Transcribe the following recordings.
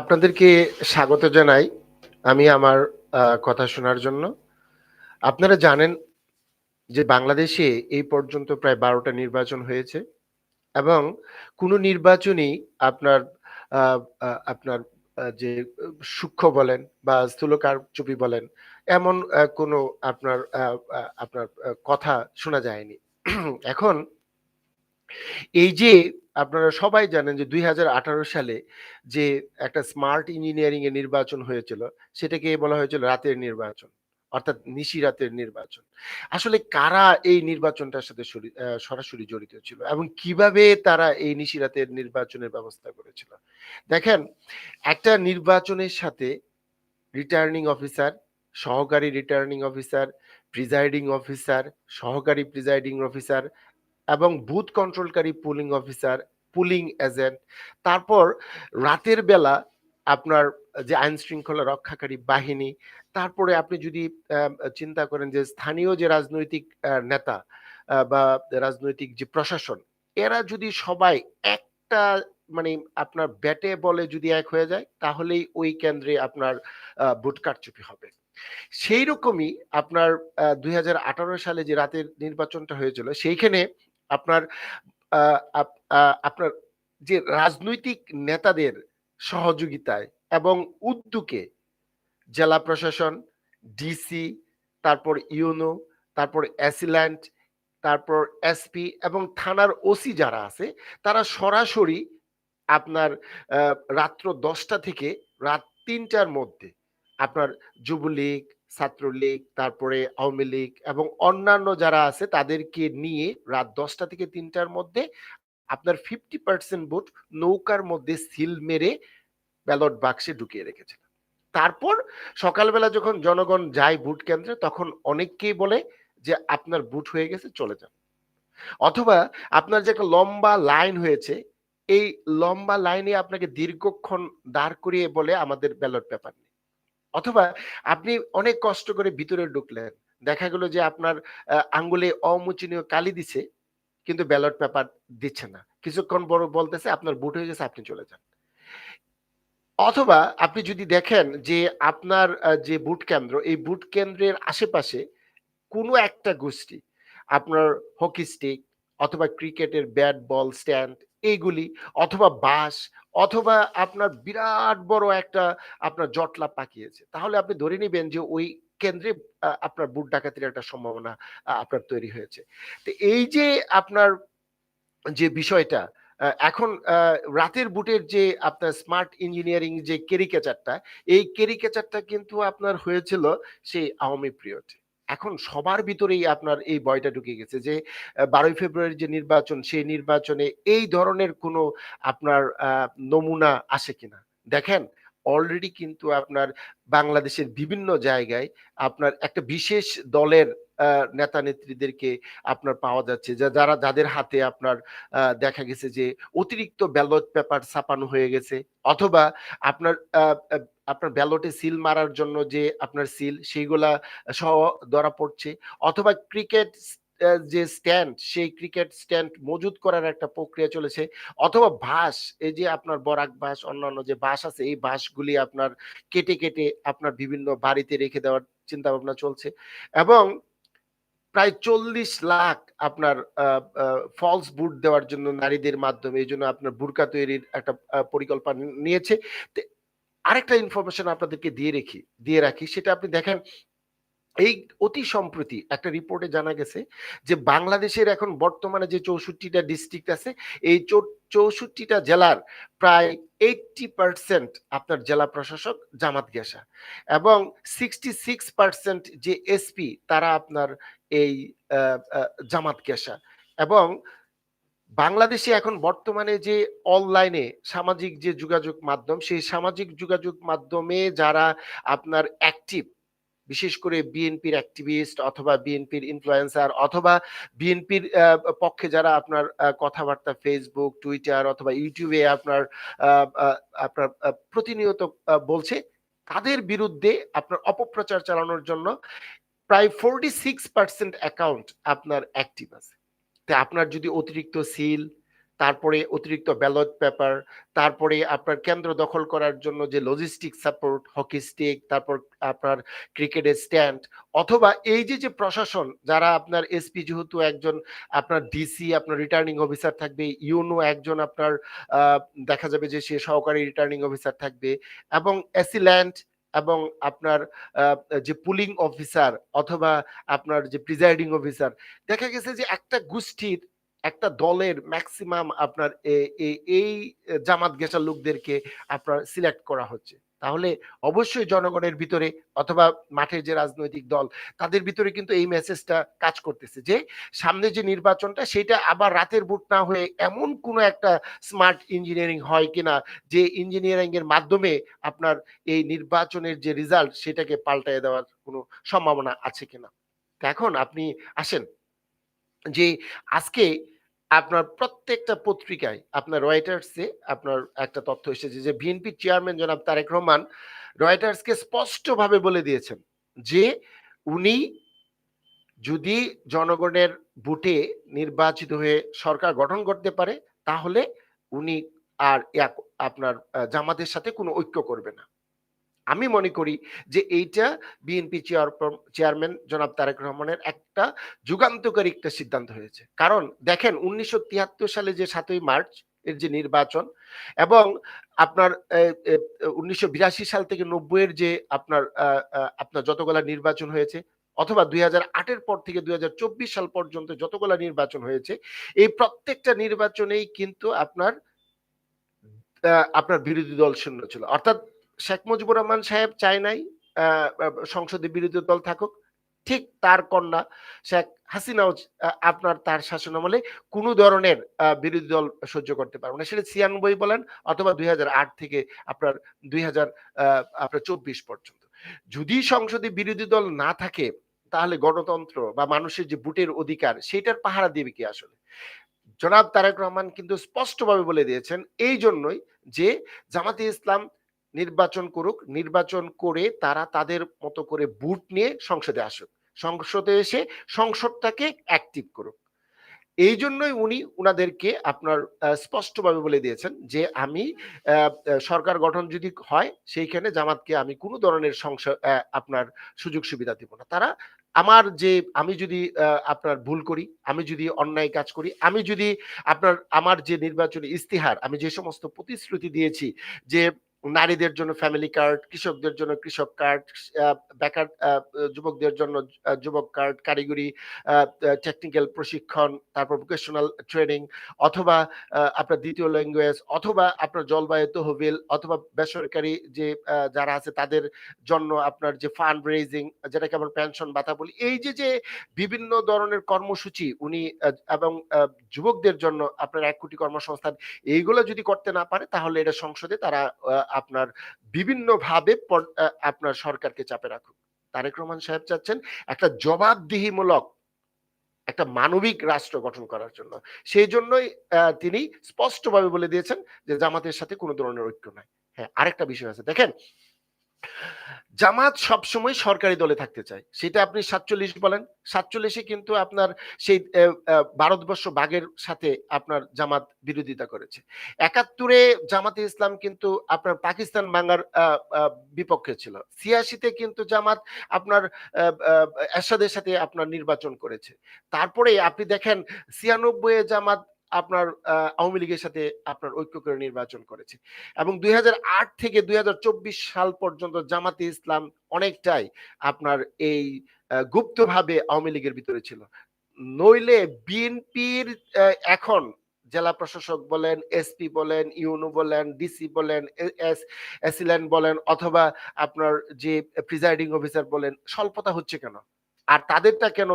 আপনাদেরকে স্বাগত জানাই আমি আমার কথা শোনার জন্য। আপনারা জানেন যে বাংলাদেশে এই পর্যন্ত প্রায় বারোটা নির্বাচন হয়েছে এবং কোনো নির্বাচনই আপনার আপনার যে সূক্ষ্ম বলেন বা স্থূলকারচুপি বলেন এমন কোনো আপনার আপনার কথা শোনা যায়নি। এখন এই যে আপনারা সবাই জানেন যে দুই হাজার আঠারো সালে যে একটা স্মার্ট ইঞ্জিনিয়ারিং এর নির্বাচন হয়েছিল, সেটাকে বলা হয়েছিল রাতের নির্বাচন, অর্থাৎ নিশি রাতের নির্বাচন। আসলে কারা এই নির্বাচনটার সাথে সরাসরি জড়িত ছিল এবং কীভাবে তারা এই নিশি রাতের নির্বাচনের ব্যবস্থা করেছিল? দেখেন, একটা নির্বাচনের সাথে রিটার্নিং অফিসার সহকারী রিটার্নিং অফিসার প্রিজাইডিং অফিসার সহকারী প্রিজাইডিং অফিসার এবং বুথ কন্ট্রোলকারী পুলিং অফিসার পুলিং এজেন্ট তারপর রাতের বেলা আপনার যে আইন শৃঙ্খলা রক্ষাকারী বাহিনী, তারপরে আপনি যদি চিন্তা করেন যে স্থানীয় যে রাজনৈতিক নেতা বা রাজনৈতিক যে প্রশাসন, এরা যদি সবাই একটা মানে আপনার ব্যাটে বলে যদি এক হয়ে যায়, তাহলেই ওই কেন্দ্রে আপনার ভোট কারচুপি হবে। সেই রকমই আপনার দুই হাজার আঠারো সালে যে রাতের নির্বাচনটা হয়েছিল, সেইখানে আপনার আপনার যে রাজনৈতিক নেতাদের সহযোগিতায় এবং উদ্যোগে জেলা প্রশাসন, ডিসি, তারপর ইউনো, তারপর অ্যাসিল্যান্ট, তারপর এসপি এবং থানার ওসি যারা আছে, তারা সরাসরি আপনার রাত্র দশটা থেকে রাত তিনটার মধ্যে আপনার যুবলীগ ছাত্রলীগ, তারপরে আওয়ামী লীগ এবং অন্যান্য যারা আছে তাদেরকে নিয়ে রাত দশটা থেকে তিনটার মধ্যে আপনার ফিফটি পার্সেন্ট ভোট নৌকার মধ্যে সিল মেরে ব্যালট বাক্সে ঢুকিয়ে রেখেছিল তারপর সকালবেলা যখন জনগণ যায় ভোট কেন্দ্রে তখন অনেককেই বলে যে আপনার ভোট হয়ে গেছে, চলে যান। অথবা আপনার যে একটা লম্বা লাইন হয়েছে, এই লম্বা লাইনে আপনাকে দীর্ঘক্ষণ দাঁড় করিয়ে বলে আমাদের ব্যালট পেপার অথবা আপনি অনেক কষ্ট করে ভিতরে ঢুকলেন। দেখা গেল যে আপনার আঙ্গুলে অমোচনীয় কালি দিছে, কিন্তু ব্যালট পেপার দিচ্ছে না। কিছুক্ষণ বড় বলতেছে, আপনার বুট হয়ে গেছে, আপনি চলে যান। অথবা আপনি যদি দেখেন যে আপনার যে বুট কেন্দ্র, এই বুট কেন্দ্রের আশেপাশে কোনো একটা গোষ্ঠী, আপনার হকি স্টিক অথবা ক্রিকেটের ব্যাট বল স্ট্যান্ড, এইগুলি, অথবা বাঁশ অথবা আপনার বিরাট বড় একটা আপনার জটলা পাকিয়েছে। তাহলে আপনি ধরে নেবেন যে ওই কেন্দ্রে আপনার বুট ডাকাতির একটা সম্ভাবনা আপনার তৈরি হয়েছে। তো এই যে আপনার যে বিষয়টা এখন রাতের বুটের যে আপনার স্মার্ট ইঞ্জিনিয়ারিং যে কেরিকেচারটা এই কেরিকেচারটা কিন্তু আপনার হয়েছিল সেই আওয়ামী পিরিয়ডে এখন সবার ভিতরেই আপনার এই ভয়টা ঢুকে গেছে যে বারোই ফেব্রুয়ারি যে নির্বাচন, সেই নির্বাচনে এই ধরনের কোনো আপনার নমুনা আসে কিনা? দেখেন অলরেডি কিন্তু আপনার বাংলাদেশের বিভিন্ন জায়গায় আপনার একটা বিশেষ দলের নেতা নেত্রীদেরকে আপনার পাওয়া যাচ্ছে। যারা, যাদের হাতে আপনার দেখা গেছে যে অতিরিক্ত ব্যালট পেপার ছাপানো হয়ে গেছে অথবা আপনার আপনার ব্যালটে সিল মারার জন্য যে আপনার সিল সেইগুলা সহ ধরা পড়ছে অথবা ক্রিকেট যে স্ট্যান্ড সেই ক্রিকেট স্ট্যান্ড মজুদ করার একটা প্রক্রিয়া চলেছে অথবা বাঁশ, এই যে আপনার বরাক বাঁশ, অন্যান্য যে বাঁশ আছে এই বাঁশগুলি আপনার কেটে কেটে আপনার বিভিন্ন বাড়িতে রেখে দেওয়ার চিন্তা ভাবনা চলছে এবং প্রায় চল্লিশ লাখ আপনার ফলস বুট দেওয়ার জন্য নারীদের মাধ্যমে এই জন্য আপনার বুরকা তৈরির একটা পরিকল্পনা নিয়েছে। আরেকটা ইনফরমেশন আপনাদেরকে দিয়ে রেখি, দিয়ে রাখি, সেটা আপনি দেখেন, এই অতি সম্প্রতি একটা রিপোর্টে জানা গেছে যে বাংলাদেশের এখন বর্তমানে যে চৌষট্টিটা ডিস্ট্রিক্ট আছে, এই চৌষট্টিটা জেলার প্রায় এইটটি পার্সেন্ট আপনার জেলা প্রশাসক জামাত গেসা এবং সিক্সটি সিক্স পার্সেন্ট যে এসপি তারা আপনার এই জামাত গেসা এবং বাংলাদেশে এখন বর্তমানে যে অনলাইনে সামাজিক যে যোগাযোগ মাধ্যম, সেই সামাজিক যোগাযোগ মাধ্যমে যারা আপনার অ্যাক্টিভ বিশেষ করে বিএনপির অ্যাক্টিভিস্ট অথবা বিএনপির ইনফ্লুয়েন্সার অথবা বিএনপির পক্ষে যারা আপনার কথাবার্তা ফেসবুক টুইটার অথবা ইউটিউবে আপনার আপনার প্রতিনিয়ত বলছে, তাদের বিরুদ্ধে আপনার অপপ্রচার চালানোর জন্য প্রায় ফোরটি সিক্স পার্সেন্ট অ্যাকাউন্ট আপনার অ্যাক্টিভ আছে। তা আপনার যদি অতিরিক্ত সিল তারপরে অতিরিক্ত ব্যালট পেপার, তারপরে আপনার কেন্দ্র দখল করার জন্য যে লজিস্টিক সাপোর্ট, হকি স্টিক, তারপর আপনার ক্রিকেটের স্ট্যান্ড অথবা এই যে, যে প্রশাসন যারা আপনার এসপি যেহেতু একজন আপনার ডিসি, আপনার রিটার্নিং অফিসার থাকবে, ইউনো একজন আপনার দেখা যাবে যে সে সহকারী রিটার্নিং অফিসার থাকবে এবং অ্যাসিল্যান্ড এবং আপনার যে পুলিং অফিসার অথবা আপনার যে প্রিজাইডিং অফিসার দেখা গেছে যে একটা গোষ্ঠীর একটা দলের ম্যাক্সিমাম আপনার এই জামাত গেছার লোকদেরকে আপনার সিলেক্ট করা হচ্ছে। তাহলে অবশ্যই জনগণের ভিতরে অথবা মাঠের যে রাজনৈতিক দল, তাদের ভিতরে কিন্তু এই মেসেজটা কাজ করতেছে যে, সামনে যে নির্বাচনটা, সেটা আবার রাতের বুট না হয়ে এমন কোনো একটা স্মার্ট ইঞ্জিনিয়ারিং হয় কিনা, যে ইঞ্জিনিয়ারিং এর মাধ্যমে আপনার এই নির্বাচনের যে রেজাল্ট সেটাকে পাল্টায় দেওয়ার কোনো সম্ভাবনা আছে কিনা। এখন আপনি আসেন যে, আজকে আপনার প্রত্যেকটা পত্রিকায় আপনার রয়টার্সে আপনার একটা তথ্য এসেছে যে বিএনপি চেয়ারম্যান জনাব তারেক রহমান রয়টার্সকে স্পষ্টভাবে বলে দিয়েছেন যে উনি যদি জনগণের ভোটে নির্বাচিত হয়ে সরকার গঠন করতে পারে, তাহলে উনি আর আপনার জামাতের সাথে কোনো ঐক্য করবে না। আমি মনে করি যে এইটা বিএনপি চেয়ার চেয়ারম্যান জনাব তারেক রহমানের একটা যুগান্তকারী একটা সিদ্ধান্ত হয়েছে। কারণ দেখেন ১৯৭৩ সালে যে সাতই মার্চ এর যে নির্বাচন এবং আপনার উনিশশো এ ১৯৮২ সাল থেকে ৯০ এর যে আপনার আপনার যতগুলা নির্বাচন হয়েছে অথবা ২০০৮ এর পর থেকে ২০২৪ সাল পর্যন্ত যতগুলা নির্বাচন হয়েছে, এই প্রত্যেকটা নির্বাচনেই কিন্তু আপনার আপনার বিরোধী দল শূন্য ছিল। অর্থাৎ শেখ মুজিবুর রহমান সাহেব চায় নাই সংসদে বিরোধী দল থাকুক। ঠিক তার কন্যা শেখ হাসিনাও আপনার তার শাসনামলে কোন ধরনের বিরোধী দল সহ্য করতে পারবে না। সেটা ৯৬ বলেন অথবা ২০০৮ থেকে আপনার ২০০০ আ আপনার ২৪ পর্যন্ত। যদি সংসদে বিরোধী দল না থাকে, তাহলে গণতন্ত্র বা মানুষের যে বুটের অধিকার সেটার পাহারা দিবে কে আসলে? জনাব তারেক রহমান কিন্তু স্পষ্টভাবে বলে দিয়েছেন, এই জন্যই যে জামাতে ইসলাম নির্বাচন করুক। নির্বাচন করে তারা তাদের মতো করে বুট নিয়ে সংসদে আসুক। সংসদে এসে সংসদটাকে অ্যাক্টিভ করুক। এই জন্যই উনি উনাদেরকে আপনার স্পষ্টভাবে বলে দিয়েছেন যে আমি সরকার গঠন যদি হয় সেইখানে জামাতকে আমি কোনো ধরনের সংস আ আপনার সুযোগ সুবিধা দিব না। তারা আমার যে আমি যদি আপনার ভুল করি, আমি যদি অন্যায় কাজ করি, আমি যদি আপনার আমার যে নির্বাচনী ইস্তিহার আমি যে সমস্ত প্রতিশ্রুতি দিয়েছি যে নারীদের জন্য ফ্যামিলি কার্ড, কৃষকদের জন্য কৃষক কার্ড, বেকার যুবকদের জন্য যুবক কার্ড, কারিগরি টেকনিক্যাল প্রশিক্ষণ, তারপর ভোকেশনাল ট্রেনিং অথবা আপনার দ্বিতীয় ল্যাঙ্গুয়েজ অথবা আপনার জলবায়ু তহবিল অথবা বেসরকারি যে যারা আছে তাদের জন্য আপনার যে ফান্ড রেজিং যেটাকে আমরা পেনশন ভাতা বলি। এই যে, যে বিভিন্ন ধরনের কর্মসূচি উনি এবং যুবকদের জন্য আপনার এক কোটি কর্মসংস্থান এইগুলো যদি করতে না পারে তাহলে এটা সংসদে তারা আপনার বিভিন্নভাবে আপনার সরকারকে চাপে রাখুক। তারেক রহমান সাহেব চাচ্ছেন একটা জবাবদিহিমূলক একটা মানবিক রাষ্ট্র গঠন করার জন্য। সেই জন্যই তিনি স্পষ্টভাবে বলে দিয়েছেন যে জামাতের সাথে কোনো ধরনের ঐক্য নাই। হ্যাঁ, আরেকটা বিষয় আছে। দেখেন জামাত সবসময় সরকারি দলে থাকতে চায়। সেটা আপনি ৪৭ বলেন, সাতচল্লিশে কিন্তু আপনার সেই ভারতবর্ষ ভাগের সাথে আপনার জামাত বিরোধিতা করেছে। ৭১ এ জামাতে ইসলাম কিন্তু আপনার পাকিস্তান আ বিপক্ষে ছিল। ৮৬ তে কিন্তু জামাত আপনার এরশাদের সাথে আপনার নির্বাচন করেছে। তারপরে আপনি দেখেন ৯৬ এ জামাত আপনার আওয়ামী লীগের সাথে আপনার ঐক্য করে নির্বাচন করেছে। এবং ২০০৮ থেকে ২০২৪ সাল পর্যন্ত জামাতে ইসলাম অনেকটাই আপনার এই গুপ্তভাবে আওয়ামী লীগের ভিতরে ছিল। নইলে বিএনপির এখন জেলা প্রশাসক বলেন, এসপি বলেন, ইউনো বলেন, ডিসি বলেন, এস এসিল্যান্ড বলেন অথবা আপনার যে প্রিজাইডিং অফিসার বলেন স্বল্পতা হচ্ছে কেন? আর তাদেরটা কেন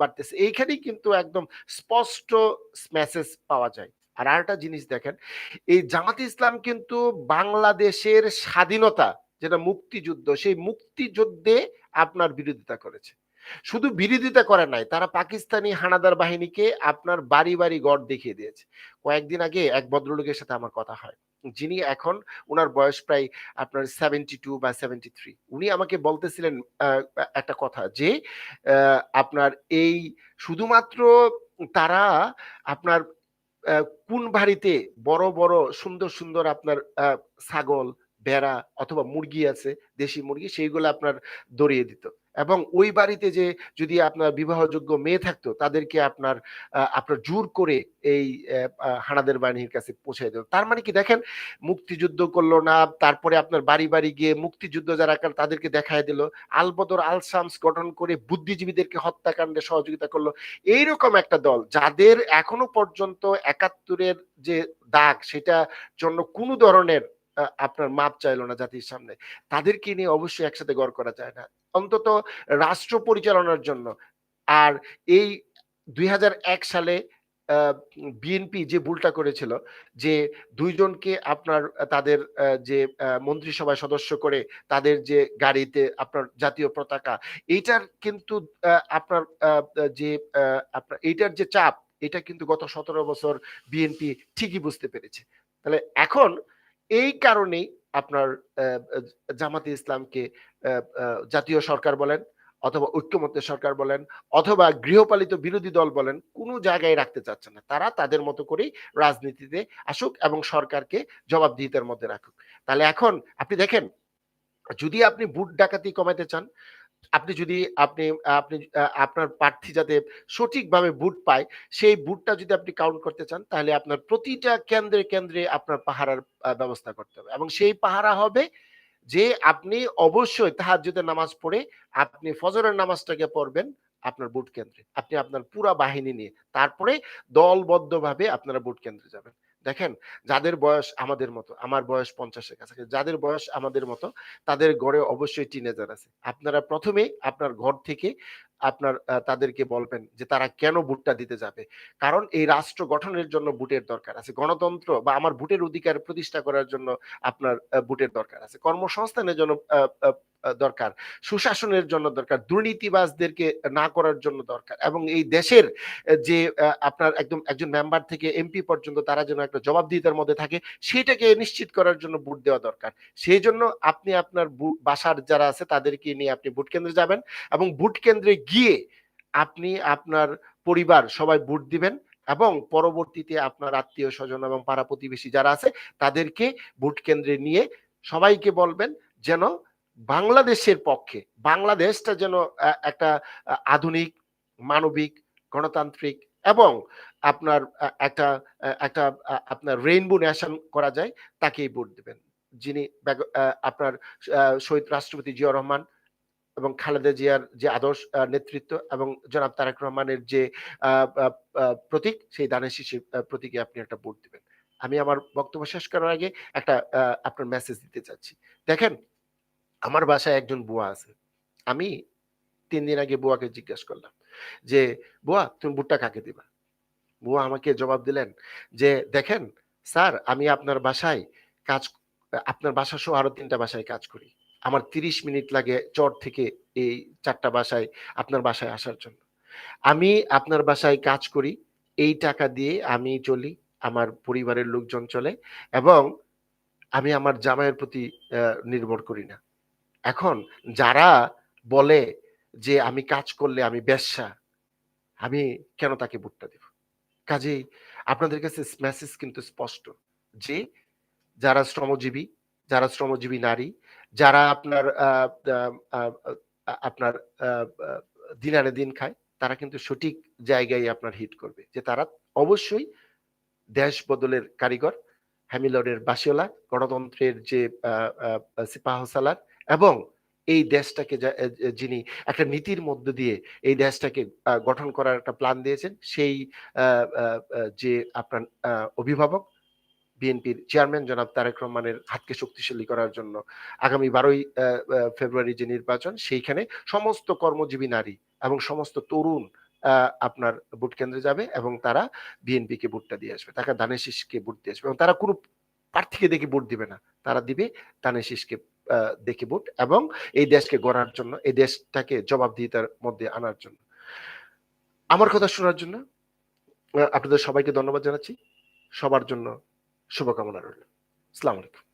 বাড়তেছে? এইখানেই কিন্তু একদম স্পষ্ট মেসেজ পাওয়া যায়। আর আরেকটা জিনিস দেখেন, এই জামাতে ইসলাম কিন্তু বাংলাদেশের স্বাধীনতা যেটা মুক্তিযুদ্ধ, সেই মুক্তিযুদ্ধে আপনার বিরোধিতা করেছে। শুধু বিরোধিতা করে নাই, তারা পাকিস্তানি হানাদার বাহিনীকে আপনার বাড়ি, বাড়ি গড় দেখিয়ে দিয়েছে। কয়েকদিন আগে এক ভদ্রলোকের সাথে আমার কথা হয়। যিনি এখন ওনার বয়স প্রায় আপনার 72 বা 73 উনি আমাকে বলতেছিলেন একটা কথা যে আপনার এই শুধুমাত্র তারা আপনার কোন বাড়িতে বড় বড় সুন্দর সুন্দর আপনার ছাগল, ভেড়া অথবা মুরগি আছে, দেশি মুরগি, সেইগুলো আপনার দড়িয়ে দিত। এবং ওই বাড়িতে যে যদি আপনার বিবাহযোগ্য মেয়ে থাকতো, তাদেরকে আপনার আপনার জোর করে এই হানাদের বাহিনীর কাছে পৌঁছে দিত। তার মানে কি দেখেন, মুক্তিযুদ্ধ করল না, তারপরে আপনার বাড়ি বাড়ি গিয়ে মুক্তিযুদ্ধ যারা তাদেরকে দেখায় দিল। আলবদর আলসামস গঠন করে বুদ্ধিজীবীদেরকে হত্যাকাণ্ডে সহযোগিতা করল। এইরকম একটা দল, যাদের এখনও পর্যন্ত একাত্তরের যে দাগ, সেটা জন্য কোনো ধরনের আপনার মাপ চাইলো না জাতির সামনে। তাদেরকে নিয়ে অবশ্যই একসাথে গড় করা যায় না। অন্তত রাষ্ট্র পরিচালনার জন্য। আর এই দুই হাজার এক সালে বিএনপি যে ভুলটা করেছিল, যে দুইজনকে আপনার, তাদের যে মন্ত্রিসভায় সদস্য করে তাদের যে গাড়িতে আপনার জাতীয় পতাকা, এইটার কিন্তু আপনার যে আপনার, এইটার যে চাপ, এটা কিন্তু গত সতেরো বছর বিএনপি ঠিকই বুঝতে পেরেছে। তাহলে এখন এই কারণেই আপনার জামাতে ইসলামকে জাতীয় সরকার বলেন অথবা ঐক্যমত্যের সরকার বলেন অথবা গৃহপালিত বিরোধী দল বলেন, কোনো জায়গায় রাখতে চাচ্ছে না। তারা তাদের মতো করেই রাজনীতিতে আসুক এবং সরকারকে জবাবদিহিতার মধ্যে রাখুক। তাহলে এখন আপনি দেখেন, যদি আপনি বুট ডাকাতি কমাতে চান আপনি যদি, আপনি আপনি আপনার প্রার্থী যাতে সঠিকভাবে বুট পায়, সেই বুটটা যদি আপনি কাউন্ট করতে চান, তাহলে আপনার প্রতিটা কেন্দ্রে কেন্দ্রে আপনার পাহারার ব্যবস্থা করতে হবে। এবং সেই পাহারা হবে যে আপনি অবশ্যই তাহাজ্জুদের নামাজ পড়ে আপনি ফজরের নামাজটাকে পড়বেন আপনার বুট কেন্দ্রে। আপনি আপনার পুরা বাহিনী নিয়ে। তারপরে দলবদ্ধভাবে আপনারা বুট কেন্দ্রে যাবেন। দেখেন, যাদের বয়স আমাদের মতো, আমার বয়স পঞ্চাশের কাছাকাছি, যাদের বয়স আমাদের মতো, তাদের ঘরে অবশ্যই টিনেজার আছে। আপনারা প্রথমেই আপনার ঘর থেকে আপনার তাদেরকে বলবেন যে তারা কেন ভোটটা দিতে যাবে। কারণ এই রাষ্ট্র গঠনের জন্য ভোটের দরকার আছে। গণতন্ত্র বা আমার ভোটের অধিকার প্রতিষ্ঠা করার জন্য আপনার ভোটের দরকার আছে। কর্মসংস্থানের জন্য দরকার। সুশাসনের জন্য দরকার, দুর্নীতিবাজদেরকে না করার জন্য দরকার এবং এই দেশের যে আপনার একদম একজন মেম্বার থেকে এমপি পর্যন্ত তারা যেন একটা জবাবদিহিতার মধ্যে থাকে, সেটাকে নিশ্চিত করার জন্য ভোট দেওয়া দরকার। সেই জন্য আপনি আপনার বাসার যারা আছে তাদেরকে নিয়ে আপনি ভোট কেন্দ্রে যাবেন এবং ভোট কেন্দ্রে গিয়ে আপনি আপনার পরিবার সবাই ভোট দিবেন এবং পরবর্তীতে আপনার আত্মীয় স্বজন এবং পাড়া প্রতিবেশী যারা আছে তাদেরকে ভোট কেন্দ্রে নিয়ে সবাইকে বলবেন যেন বাংলাদেশের পক্ষে বাংলাদেশটা যেন একটা আধুনিক মানবিক গণতান্ত্রিক এবং আপনার একটা একটা আপনার রেইনবো ন্যাশন করা যায় তাকেই ভোট দেবেন। যিনি আপনার শহীদ রাষ্ট্রপতি জিয়া রহমান এবং খালেদা জিয়ার যে আদর্শ নেতৃত্ব এবং জনাব তারেক রহমানের যে প্রতীক সেই দানের আহ, প্রতীকে আপনি একটা ভোট দেবেন। আমি আমার বক্তব্য শেষ করার আগে একটা আপনার মেসেজ দিতে চাচ্ছি। দেখেন আমার বাসায় একজন বুয়া আছে। আমি তিন দিন আগে বুয়াকে জিজ্ঞাসা করলাম যে, বুয়া, তুমি ভুট্টা কাকে দিবা? বুয়া আমাকে জবাব দিলেন যে, দেখেন, স্যার, আমি আপনার বাসায় কাজ, আপনার বাসা সহ আরও তিনটা বাসায় কাজ করি। আমার তিরিশ মিনিট লাগে চর থেকে এই চারটা বাসায়, আপনার বাসায় আসার জন্য। আমি আপনার বাসায় কাজ করি, এই টাকা দিয়ে আমি চলি, আমার পরিবারের লোকজন চলে এবং আমি আমার জামাইয়ের প্রতি নির্ভর করি না। এখন যারা বলে যে আমি কাজ করলে আমি ব্যবসা আমি কেন তাকে ভুট্টা দেব? কাজেই আপনাদের কাছে মেসেজ কিন্তু স্পষ্ট যে যারা শ্রমজীবী যারা শ্রমজীবী নারী, যারা আপনার আপনার দিন আনে দিন খায়, তারা কিন্তু সঠিক জায়গায় আপনার হিট করবে। যে তারা অবশ্যই দেশ বদলের কারিগর হ্যামিলনের বাসিওলা, গণতন্ত্রের যে সিপাহসালার এবং এই দেশটাকে যিনি একটা নীতির মধ্য দিয়ে এই দেশটাকে গঠন করার একটা প্ল্যান দিয়েছেন সেই যে আপনার অভিভাবক বিএনপির চেয়ারম্যান জনাব তারেক রহমানের হাতকে শক্তিশালী করার জন্য আগামী বারোই ফেব্রুয়ারি যে নির্বাচন সেইখানে সমস্ত কর্মজীবী নারী এবং সমস্ত তরুণ আপনার ভোট কেন্দ্রে যাবে এবং তারা বিএনপি কে ভোটটা দিয়ে আসবে। তারা দানের শীষকে ভোট দিয়ে আসবে এবং তারা কোনো প্রার্থীকে দেখে ভোট দিবে না। তারা দিবে আহ, দেখে ভোট এবং এই দেশকে গড়ার জন্য, এই দেশটাকে জবাবদিহিতার মধ্যে আনার জন্য। আমার কথা শোনার জন্য আপনাদের সবাইকে ধন্যবাদ জানাচ্ছি। সবার জন্য শুভকামনা রইল। আসসালামু আলাইকুম।